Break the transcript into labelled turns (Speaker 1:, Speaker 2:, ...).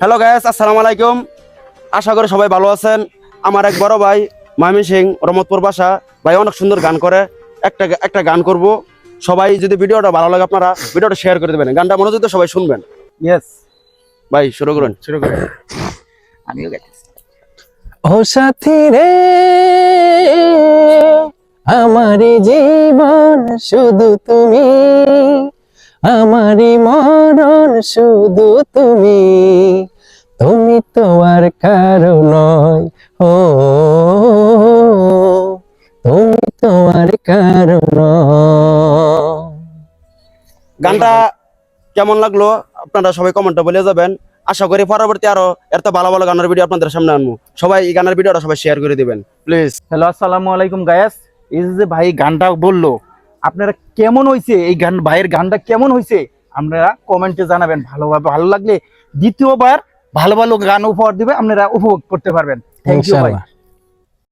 Speaker 1: Hello guys আসসালামু আলাইকুম। আশা করি সবাই ভালো আছেন। আমার এক বড় ভাই মামি সিং রহমতপুর বাসা। ভাই অনেক সুন্দর গান করে। একটা একটা গান করব। সবাই যদি ভিডিওটা ভালো লাগে আপনারা ভিডিওটা শেয়ার করে দেবেন। গানটা মনোযোগ দিয়ে সবাই শুনবেন।
Speaker 2: ইয়েস
Speaker 1: ভাই শুরু করুন।
Speaker 2: শুরু করে আমিও
Speaker 3: ও সাথী রে আমার জীবন শুধু তুমি। আমারই মরণ শুধু তুমি তুমি তো আর কারও নয় ও তুমি তো আর কারও নয়।
Speaker 1: গানটা কেমন লাগল? আপনারা সবাই কমেন্টে বলে যাবেন। আশা করি পরবর্তী আরও এত ভালো ভালো গানের ভিডিও আপনাদের সামনে আনব। সবাই এই গানের ভিডিওটা সবাই শেয়ার করে দিবেন প্লিজ
Speaker 2: হ্যালো আসসালামু আলাইকুম গায়াস এই যে ভাই গানটা বলল আপনারা কেমন হয়েছে এই গান ভাইয়ের গানটা কেমন হয়েছে আপনারা কমেন্টে জানাবেন। ভালোভাবে ভালো লাগলে দ্বিতীয়বার ভালো ভালো গান উপহার দিবে, আপনারা উপভোগ করতে পারবেন। থ্যাংক ইউ ভাই।